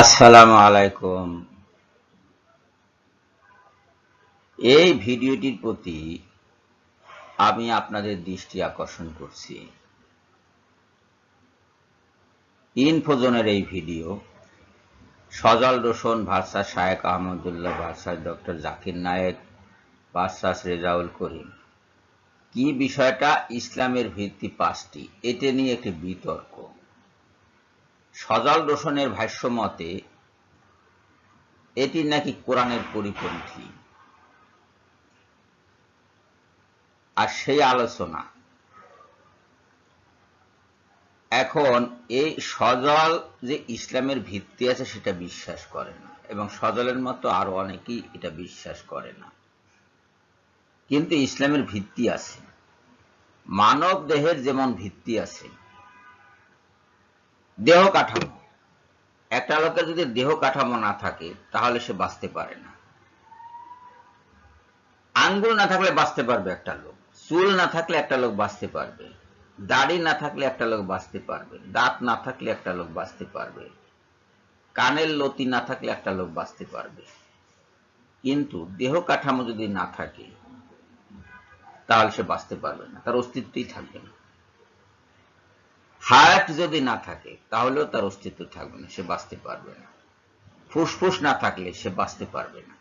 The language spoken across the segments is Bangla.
আসসালামু আলাইকুম। এই ভিডিওটির প্রতি আমি আপনাদের দৃষ্টি আকর্ষণ করছি। ইনফোজনের এই video, Sajal Roshan versus Shaikh Ahmadullah versus doctor Zakir Naik versus Rezaul Karim. কি বিষয়টা? ইসলামের ভিত্তি পাঁচটি। এটা নিয়ে একটি বিতর্ক। সজল রোশনের ভাষ্য মতে এটি নাকি কোরআনের পরিপন্থী। আর সেই আলোচনা, এখন এই সজল যে ইসলামের ভিত্তি আছে সেটা বিশ্বাস করে না, এবং সজলের মতো আরও অনেকেই এটা বিশ্বাস করে না। কিন্তু ইসলামের ভিত্তি আছে। মানব দেহের যেমন ভিত্তি আছে দেহ কাঠামো। একটা লোকের যদি দেহ কাঠামো না থাকে, তাহলে সে বাঁচতে পারে না। আঙ্গুল না থাকলে বাঁচতে পারবে একটা লোক। চুল না থাকলে একটা লোক বাঁচতে পারবে। দাড়ি না থাকলে একটা লোক বাঁচতে পারবে। দাঁত না থাকলে একটা লোক বাঁচতে পারবে। কানের লতি না থাকলে একটা লোক বাঁচতে পারবে। কিন্তু দেহ কাঠামো যদি না থাকে, তাহলে সে বাঁচতে পারবে না। তার অস্তিত্বই থাকবে না। হার্ট যদি না থাকে, তাহলেও তার অস্তিত্ব থাকবে না, সে বাঁচতে পারবে না। ফুসফুস না থাকলে সে বাঁচতে পারবে না।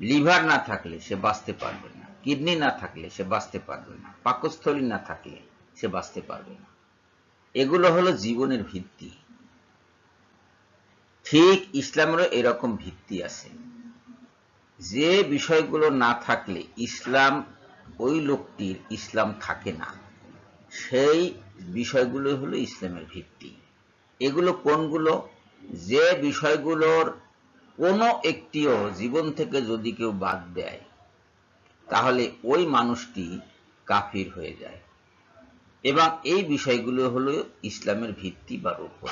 লিভার না থাকলে সে বাঁচতে পারবে না। কিডনি না থাকলে সে বাঁচতে পারবে না। পাকস্থলী না থাকলে সে বাঁচতে পারবে না। এগুলো হলো জীবনের ভিত্তি। ঠিক ইসলামেরও এরকম ভিত্তি আছে। যে বিষয়গুলো না থাকলে ইসলাম, ওই লোকটির ইসলাম থাকে না। সেই বিষয়গুলো হলো ইসলামের ভিত্তি। এগুলো কোনগুলো? যে বিষয়গুলোর কোনো একটিও জীবন থেকে যদি কেউ বাদ দেয়, তাহলে ওই মানুষটি কাফির হয়ে যায়। এবং এই বিষয়গুলো হলো ইসলামের ভিত্তি বা রূপন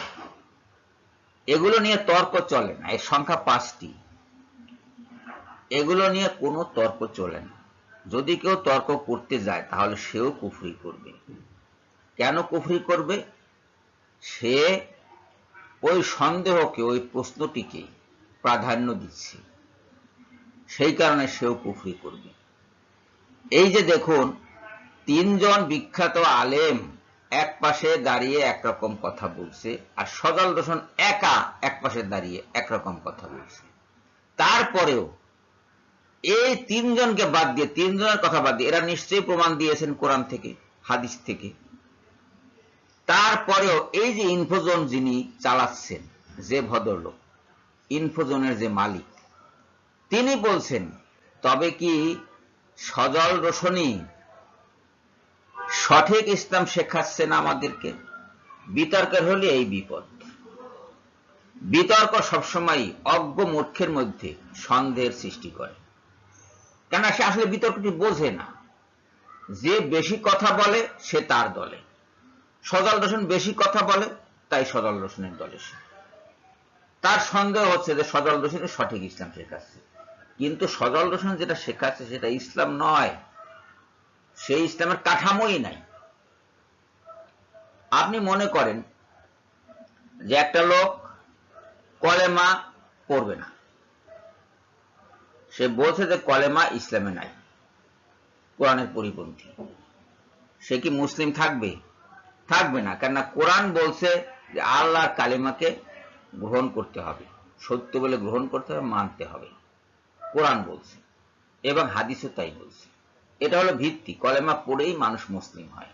এগুলো নিয়ে তর্ক চলে না, এর সংখ্যা পাঁচটি। এগুলো নিয়ে কোনো তর্ক চলে না। যদি কেউ তর্ক করতে যায়, তাহলে সেও কুফরি করবে। কেন কুফরি করবে? সে ওই সন্দেহকে, ওই প্রশ্নটিকে প্রাধান্য দিচ্ছে। সেই কারণে সেও কুফরি করবে। এই যে দেখুন, তিনজন বিখ্যাত আলেম এক পাশে দাঁড়িয়ে একরকম কথা বলছে আর সজল দোষণ একা এক পাশে দাঁড়িয়ে একরকম কথা বলছে। তারপরেও এই তিনজনকে বাদ দিয়ে, তিনজনের কথা বাদ দিয়ে, এরা নিশ্চয়ই প্রমাণ দিয়েছেন কোরআন থেকে, হাদিস থেকে। তারপরেও এই যে ইনফোজোন যিনি চালাচ্ছেন, যে ভদ্রলোক, ইনফোজোনের যে মালিক, তিনি বলছেন, তবে কি সজল রোশনী সঠিক ইসলাম শেখাচ্ছেন আমাদেরকে? বিতর্কের হলে এই বিপদ। বিতর্ক সবসময় অজ্ঞ মূর্খের মধ্যে সন্দেহের সৃষ্টি করে। কেন সে আসলে বিতর্কটি বোঝে না। যে বেশি কথা বলে, সে তার দলে। সজল রোশন বেশি কথা বলে, তাই সজল রোশনের দলে সে তার সন্দেহ হচ্ছে যে সজল রোশনের সঠিক ইসলাম শেখাচ্ছে। কিন্তু সজল রোশন যেটা শেখাচ্ছে সেটা ইসলাম নয়। সেই ইসলামের কাঠামোই নাই। আপনি মনে করেন যে একটা লোক কলেমা পড়বে না। সে বলছে যে কলেমা ইসলামে নাই, কোরআনের পরিপন্থী। সে কি মুসলিম থাকবে? থাকবে না। কেননা কোরআন বলছে যে আল্লাহর কালিমাকে গ্রহণ করতে হবে। সত্য বলে গ্রহণ করতে হবে, মানতে হবে। কোরআন বলছে এবং হাদিসও তাই বলছে। এটা হলো ভিত্তি। কলেমা পড়েই মানুষ মুসলিম হয়।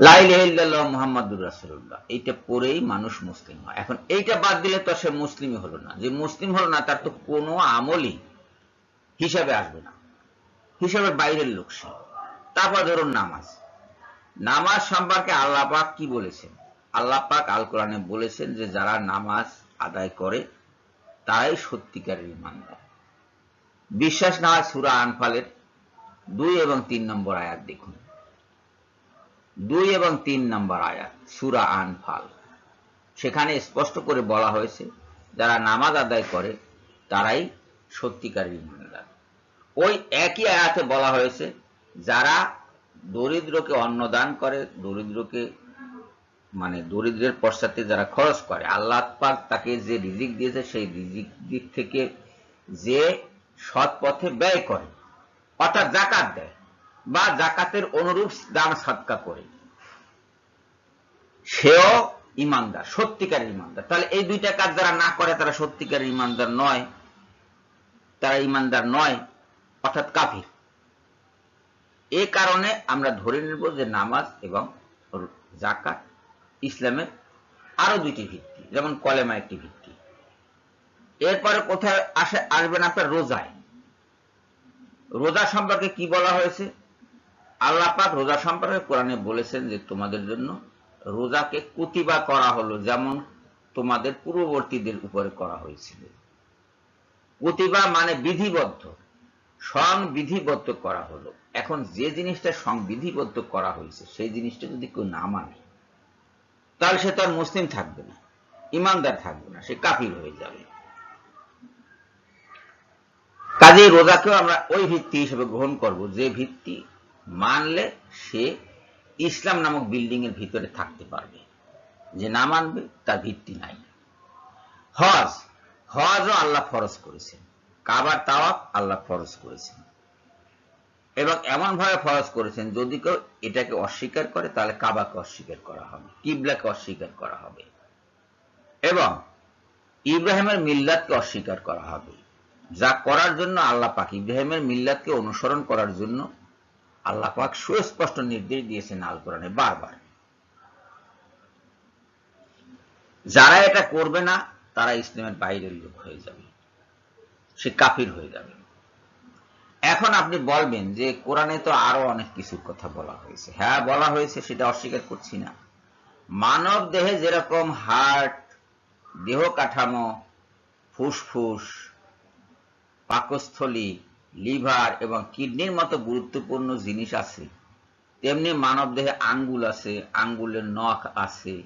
লাইল্লাহ মোহাম্মদুর রাসুল্লাহ এইটা পড়েই মানুষ মুসলিম হয়। এখন এইটা বাদ দিলে তো সে মুসলিমই হলো না। যে মুসলিম হলো না, তার তো কোনো আমলই হিসাবে আসবে না। হিসাবের বাইরের লোক সে। তারপর ধরুন নামাজ। নামাজ সম্পর্কে আল্লাহ পাক কি বলেছেন? আল্লাহ পাক আল কোরআনে বলেছেন যে, যারা নামাজ আদায় করে, তারাই সত্যিকারের ইমানদার বিশ্বাস না হয় সুরা আনফালের দুই এবং তিন নম্বর আয়াত দেখুন। দুই এবং তিন নম্বর আয়াত, সুরা আনফাল। সেখানে স্পষ্ট করে বলা হয়েছে, যারা নামাজ আদায় করে, তারাই সত্যিকারের ইমানদার ওই একই আয়াতে বলা হয়েছে, যারা দরিদ্রকে অন্নদান করে, দরিদ্রকে মানে দরিদ্রের পশ্চাতে যারা খরচ করে, আল্লাহ পাক তাকে যে রিজিক দিয়েছে, সেই রিজিক দিক থেকে যে সৎ পথে ব্যয় করে, অর্থাৎ জাকাত দেয় বা জাকাতের অনুরূপ দান সাদকা করে। সেও ইমানদার, সত্যিকারের ইমানদার। তাহলে এই দুইটা কাজ যারা না করে, তারা সত্যিকারের ইমানদার নয়, তারা ইমানদার নয়, অর্থাৎ কাফির। এ কারণে আমরা ধরে নেব যে নামাজ এবং জাকাত ইসলামের আরও দুইটি ভিত্তি, যেমন কলেমা একটি ভিত্তি। এরপরে কোথায় আসে আসবেন আপনার রোজায়? রোজা সম্পর্কে কি বলা হয়েছে? আল্লাহ পাক রোজা সম্পর্কে কোরআনে বলেছেন যে তোমাদের জন্য রোজাকে কুতিবা করা হলো, যেমন তোমাদের পূর্ববর্তীদের উপরে করা হয়েছিল। কুতিবা মানে বিধিবদ্ধ। সংবিধিবদ্ধ করা হলো। এখন যে জিনিসটা সংবিধিবদ্ধ করা হয়েছে, সেই জিনিসটা যদি কেউ না মানে তাহলে সে তার মুসলিম থাকবে না, ইমানদার থাকবে না, সে কাফির হয়ে যাবে কাজে রোজাকেও আমরা ওই ভিত্তি হিসেবে গ্রহণ করব, যে ভিত্তি মানলে সে ইসলাম নামক বিল্ডিং এর ভিতরে থাকতে পারবে। যে না মানবে, তার ভিত্তি নাই। হজ, হজও আল্লাহ ফরজ করেছেন। কাবার তাওয়াক আল্লাহ ফরজ করেছেন। এবং এমন ভাবে ফরজ করেছেন, যদি কেউ এটাকে অস্বীকার করে, তাহলে কাবাকে অস্বীকার করা হবে, কিবলাকে অস্বীকার করা হবে। এবং ইব্রাহিমের মিল্লাতকে অস্বীকার করা হবে। যা করার জন্য আল্লাহ পাক, ইব্রাহিমের মিল্লাতকে অনুসরণ করার জন্য আল্লাহ পাক সুস্পষ্ট নির্দেশ দিয়েছেন আল কোরআনে বারবার। যারা এটা করবে না, তারা ইসলামের বাইরের লোক হয়ে যাবে। সে কাফির হয়ে যাবে। এখন আপনি বলবেন যে কোরআনে তো আরও অনেক কিছুর কথা বলা হয়েছে। হ্যাঁ বলা হয়েছে, সেটা অস্বীকার করছি না। মানব দেহে যেরকম হার্ট, দেহ কাঠামো, ফুসফুস, পাকস্থলী, লিভার এবং কিডনির মতো গুরুত্বপূর্ণ জিনিস আছে, তেমনি মানব দেহে আঙ্গুল আছে, আঙ্গুলের নখ আছে,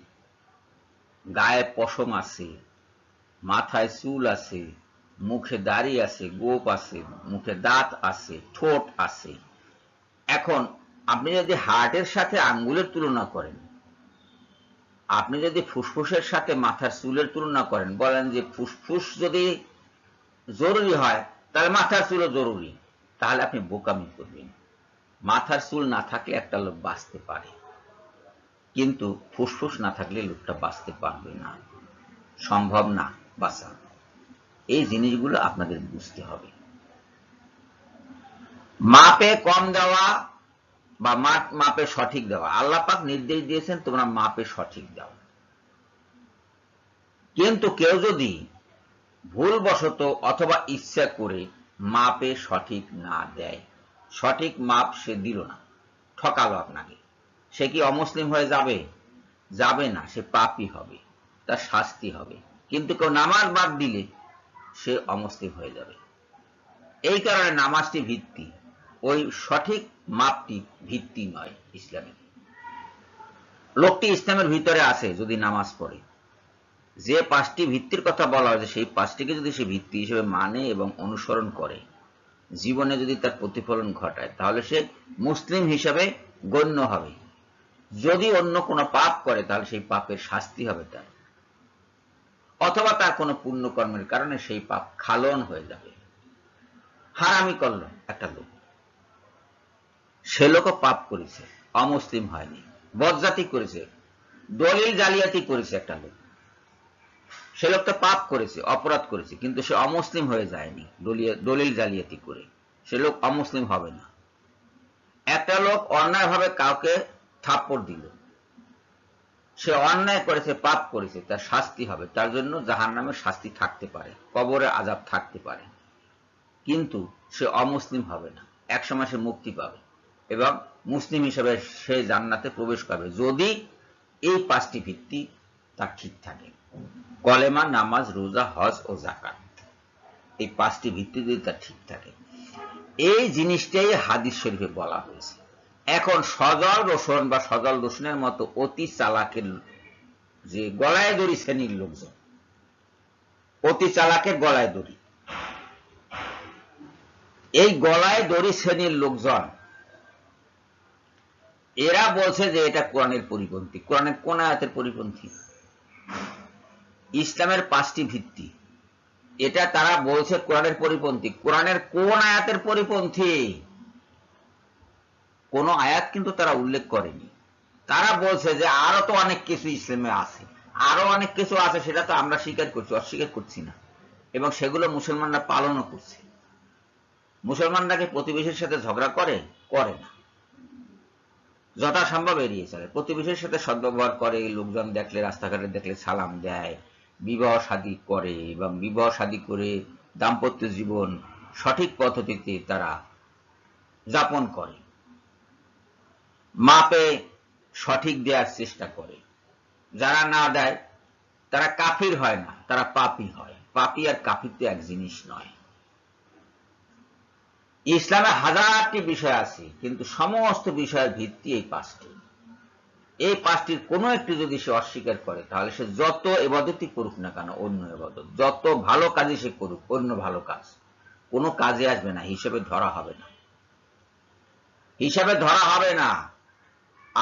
গায়ে পশম আছে, মাথায় চুল আছে মুখে দাড়ি আছে, গোপ আছে, মুখে দাঁত আছে, ঠোঁট আছে। এখন আপনি যদি হার্টের সাথে আঙ্গুলের তুলনা করেন, আপনি যদি ফুসফুসের সাথে মাথার চুলের তুলনা করেন, বলেন যে ফুসফুস যদি জরুরি হয়, তাহলে মাথার চুলও জরুরি। তাহলে আপনি বোকামি করবেন। মাথার চুল না থাকলে একটা লোক বাঁচতে পারে। কিন্তু ফুসফুস না থাকলে লোকটা বাঁচতে পারবে না। সম্ভব না বাঁচা এই জিনিসগুলো আপনাদের বুঝতে হবে। মাপে কম দেওয়া বা মাপে সঠিক দেওয়া। আল্লাহ পাক নির্দেশ দিয়েছেন, তোমরা মাপে সঠিক দাও। কিন্তু কেউ যদি ভুলবশত অথবা ইচ্ছা করে মাপে সঠিক না দেয়, সঠিক মাপ সে দিল না, ঠকালো আপনাকে। সে কি অমুসলিম হয়ে যাবে? যাবে না, সে পাপি হবে, তার শাস্তি হবে। কিন্তু কেউ নামাজ বাদ দিলে সে অমুসলিম হয়ে যাবে। এই কারণে নামাজটি ভিত্তি। ওই সঠিক মাপটি ভিত্তি নয় ইসলামের লোকটি ইসলামের ভিতরে আছে যদি নামাজ পড়ে। যে পাঁচটি ভিত্তির কথা বলা হয়েছে, সেই পাঁচটিকে যদি সে ভিত্তি হিসেবে মানে এবং অনুসরণ করে, জীবনে যদি তার প্রতিফলন ঘটায়, তাহলে সে মুসলিম হিসাবে গণ্য হবে। যদি অন্য কোনো পাপ করে, তাহলে সেই পাপের শাস্তি হবে তার। অথবা তার কোনো পুণ্যকর্মের কারণে সেই পাপ খালন হয়ে যাবে। হারামি করল একটা লোক। সে লোকও পাপ করেছে, অমুসলিম হয়নি। বদজাতি করেছে, দলিল জালিয়াতি করেছে একটা লোক। সে লোকটা পাপ করেছে, অপরাধ করেছে, কিন্তু সে অমুসলিম হয়ে যায়নি দলিল জালিয়াতি করে। সে লোক অমুসলিম হবে না। একটা লোক অন্যায়ভাবে কাউকে থাপ্পড় দিল। সে অন্যায় করেছে, পাপ করেছে, তার শাস্তি হবে। তার জন্য জাহান নামের শাস্তি থাকতে পারে, কবরে আজাব থাকতে পারে। কিন্তু সে অমুসলিম হবে না। একসময় সে মুক্তি পাবে এবং মুসলিম হিসেবে সে জান্নাতে প্রবেশ করবে। যদি এই পাঁচটি ভিত্তি তার ঠিক থাকে। কলেমা, নামাজ, রোজা, হজ ও জাকাত এই পাঁচটি ভিত্তি যদি তার ঠিক থাকে। এই জিনিসটাই হাদিস শরীফে বলা হয়েছে। এখন সজল রোশন বা সজল রোশনের মতো অতি চালাকের যে গলায় দড়ি শ্রেণির লোকজন, অতি চালাকের গলায় দড়ি। এই গলায় দড়ি শ্রেণির লোকজন, এরা বলছে যে এটা কোরআনের পরিপন্থী। কোরআনের কোন আয়াতের পরিপন্থী? ইসলামের পাঁচটি ভিত্তি। এটা তারা বলছে কোরআনের পরিপন্থী। কোরআনের কোন আয়াতের পরিপন্থী? কোন আয়াত কিন্তু তারা উল্লেখ করেনি। তারা বলছে যে আরও তো অনেক কিছু ইসলামে আছে। আরও অনেক কিছু আছে, সেটা তো আমরা স্বীকার করছি, অস্বীকার করছি না। এবং সেগুলো মুসলমানরা পালনও করছে। মুসলমানরা কি প্রতিবেশীর সাথে ঝগড়া করে? করে না। যথাসম্ভব এড়িয়ে চলে। প্রতিবেশীর সাথে সদ্ব্যবহার করে, লোকজন দেখলে, রাস্তাঘাটে দেখলে সালাম দেয়, বিবাহ শাদী করে এবং বিবাহ শাদী করে দাম্পত্য জীবন সঠিক পদ্ধতিতে তারা যাপন করে। মাপে সঠিক দেওয়ার চেষ্টা করে। যারা না দেয়, তারা কাফির হয় না, তারা পাপি হয়। পাপি আর কাফির তো এক জিনিস নয়। ইসলামে হাজারটি বিষয় আছে, কিন্তু সমস্ত বিষয়ের ভিত্তি এই পাঁচটি। এই পাঁচটির কোনো একটি যদি সে অস্বীকার করে, তাহলে সে যত এবাদতই করুক না কেন, অন্য এবাদত। যত ভালো কাজই সে করুক, অন্য ভালো কাজ। কোনো কাজে আসবে না, হিসেবে ধরা হবে না। হিসাবে ধরা হবে না।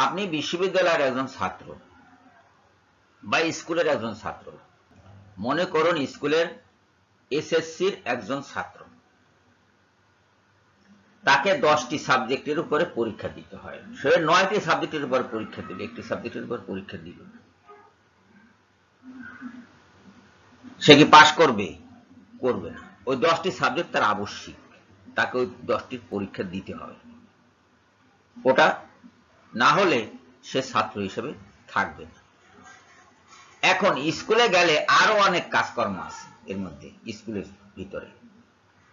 আপনি বিশ্ববিদ্যালয়ের একজন ছাত্র বা স্কুলের একজন ছাত্র। মনে করুন স্কুলের এসএসসির একজন ছাত্র। তাকে দশটি সাবজেক্টের উপরে পরীক্ষা দিতে হয়। সে নয়টি সাবজেক্টের উপর পরীক্ষা দিল একটি সাবজেক্টের উপর পরীক্ষা দিল সে কি পাশ করবে? করবে না। ওই দশটি সাবজেক্ট তার আবশ্যিক। তাকে ওই দশটির পরীক্ষা দিতে হবে। ওটা না হলে সে ছাত্র হিসেবে থাকবে না। এখন স্কুলে গেলে আরও অনেক কাজকর্ম আছে এর মধ্যে, স্কুলের ভিতরে।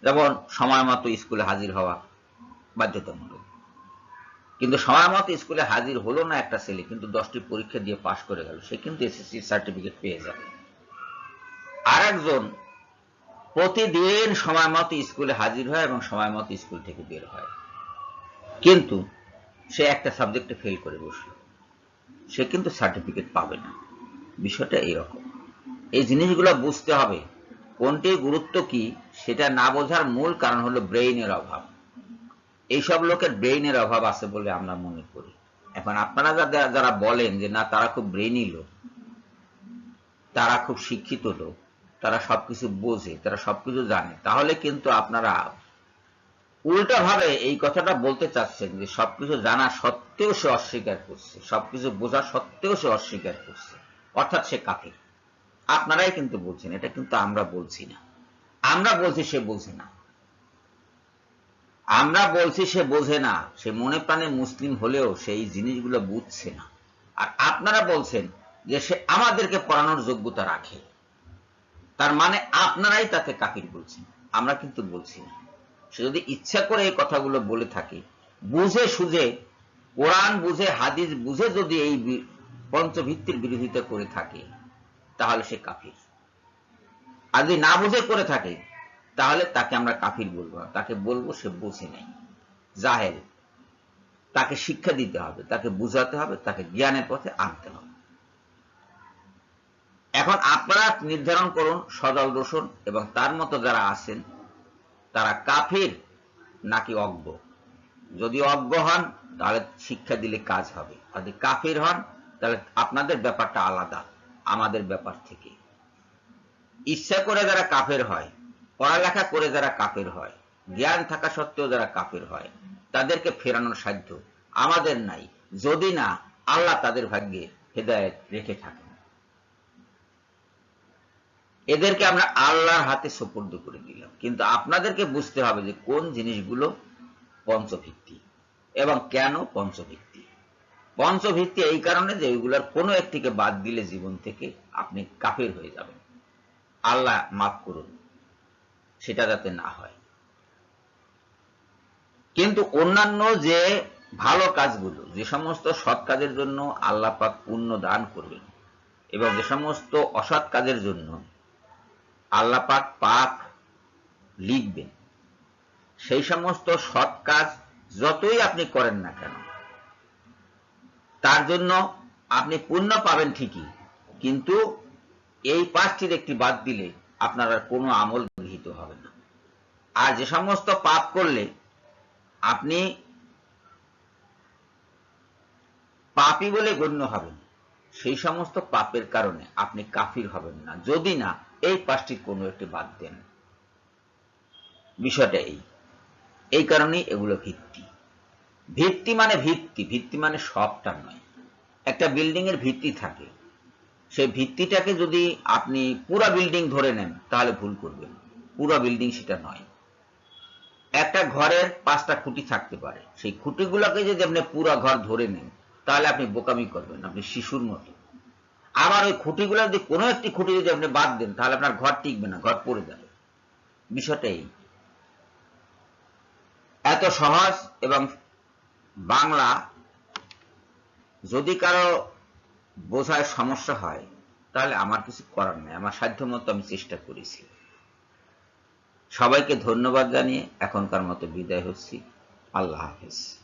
যেমন সময় মতো স্কুলে হাজির হওয়া বাধ্যতামূলক। কিন্তু সময় মতো স্কুলে হাজির হলো না একটা ছেলে, কিন্তু দশটি পরীক্ষা দিয়ে পাশ করে গেল, সে কিন্তু এসএসসি সার্টিফিকেট পেয়ে যাবে। আর একজন প্রতিদিন সময় মতো স্কুলে হাজির হয় এবং সময় মতো স্কুল থেকে বের হয়। কিন্তু সে একটা সাবজেক্টে ফেল করে বসল। সে কিন্তু সার্টিফিকেট পাবে না। বিষয়টা এরকম। এই জিনিসগুলো বুঝতে হবে। কোনটির গুরুত্ব কি, সেটা না বোঝার মূল কারণ হলো ব্রেইনের অভাব। এইসব লোকের ব্রেইনের অভাব আছে বলে আমরা মনে করি। এখন আপনারা যারা যারা বলেন যে না, তারা খুব ব্রেইনি লোক, তারা খুব শিক্ষিত লোক, তারা সবকিছু বোঝে, তারা সবকিছু জানে, তাহলে কিন্তু আপনারা উল্টা ভাবে এই কথাটা বলতে চাচ্ছেন যে সবকিছু জানা সত্ত্বেও সে অস্বীকার করছে। সবকিছু বোঝা সত্ত্বেও সে অস্বীকার করছে। অর্থাৎ সে কাফির আপনারাই কিন্তু বলছেন, এটা কিন্তু আমরা বলছি না। আমরা বলছি সে বোঝে না। আমরা বলছি সে বোঝে না। সে মনে প্রাণে মুসলিম হলেও সেই জিনিসগুলো বুঝছে না। আর আপনারা বলছেন যে সে আমাদেরকে পড়ানোর যোগ্যতা রাখে। তার মানে আপনারাই তাকে কাফির বলছেন। আমরা কিন্তু বলছি না। সে যদি ইচ্ছা করে এই কথাগুলো বলে থাকে, বুঝে সুঝে, কোরআন বুঝে, হাদিস বুঝে যদি এই পঞ্চভিত্তির বিরোধিতা করে থাকে, তাহলে সে কাফির। আর যদি না বুঝে করে থাকে, তাহলে তাকে আমরা কাফির বলব না। তাকে বলব সে বুঝে নেই। জাহেল। তাকে শিক্ষা দিতে হবে, তাকে বুঝাতে হবে, তাকে জ্ঞানের পথে আনতে হবে। এখন আপনারা নির্ধারণ করুন, সদল রোশন এবং তার মতো যারা আছেন তারা কাফির নাকি অজ্ঞ? যদি অজ্ঞ হন, তাহলে শিক্ষা দিলে কাজ হবে। যদি কাফির হন, তাহলে আপনাদের ব্যাপারটা আলাদা, আমাদের ব্যাপার থেকে। ইচ্ছা করে যারা কাফের হয়, পড়ালেখা করে যারা কাফের হয়, জ্ঞান থাকা সত্ত্বেও যারা কাফের হয়, তাদেরকে ফেরানোর সাধ্য আমাদের নাই। যদি না, আল্লাহ তাদের ভাগ্যে হেদায়েত রেখে থাকেন। এদেরকে আমরা আল্লাহর হাতে সোপর্দ করে দিলাম কিন্তু আপনাদেরকে বুঝতে হবে যে কোন জিনিসগুলো পঞ্চভিত্তি এবং কেন পঞ্চভিত্তি। পঞ্চভিত্তি এই কারণে যে ওইগুলোর কোনো একটিকে বাদ দিলে জীবন থেকে আপনি কাফের হয়ে যাবেন। আল্লাহ মাফ করুন, সেটা যাতে না হয়। কিন্তু অন্যান্য যে ভালো কাজগুলো, যে সমস্ত সৎ কাজের জন্য আল্লাহ পাক পুণ্য দান করবেন এবং যে সমস্ত অসৎ কাজের জন্য আল্লাহ পাক লিখবেন। সেই সমস্ত সৎ কাজ যতই আপনি করেন না কেন, তার জন্য আপনি পুণ্য পাবেন ঠিকই, কিন্তু এই পাঁচটির একটি বাদ দিলে আপনার আর কোনো আমল গৃহীত হবে না। আর যে সমস্ত পাপ করলে আপনি পাপী বলে গণ্য হবেন, সেই সমস্ত পাপের কারণে আপনি কাফির হবেন না। যদি না এই পাঁচটির কোনো একটি বাদ দেন। বিষয়টা এই। এই কারণেই এগুলো ভিত্তি। ভিত্তি মানে ভিত্তি ভিত্তি মানে সবটা নয়। একটা বিল্ডিং এর ভিত্তি থাকে। সেই ভিত্তিটাকে যদি আপনি পুরা বিল্ডিং ধরে নেন, তাহলে ভুল করবেন। পুরা বিল্ডিং সেটা নয়। একটা ঘরের পাঁচটা খুঁটি থাকতে পারে। সেই খুঁটিগুলোকে যদি আপনি পুরা ঘর ধরে নেন, তাহলে আপনি বোকামি করবেন, আপনি শিশুর মতো। আবার ওই খুঁটিগুলো যদি কোনো একটি খুঁটি যদি আপনি বাদ দেন, তাহলে আপনার ঘর টিকবে না, ঘর পড়ে যাবে। বিষয়টা এই। এত সহজ এবং বাংলা, যদি কারও বোঝায় সমস্যা হয়, তাহলে আমার কিছু করার নেই, আমার সাধ্য মতো আমি চেষ্টা করেছি। সবাইকে ধন্যবাদ জানিয়ে এখনকার মতো বিদায় হচ্ছি। আল্লাহ হাফেজ।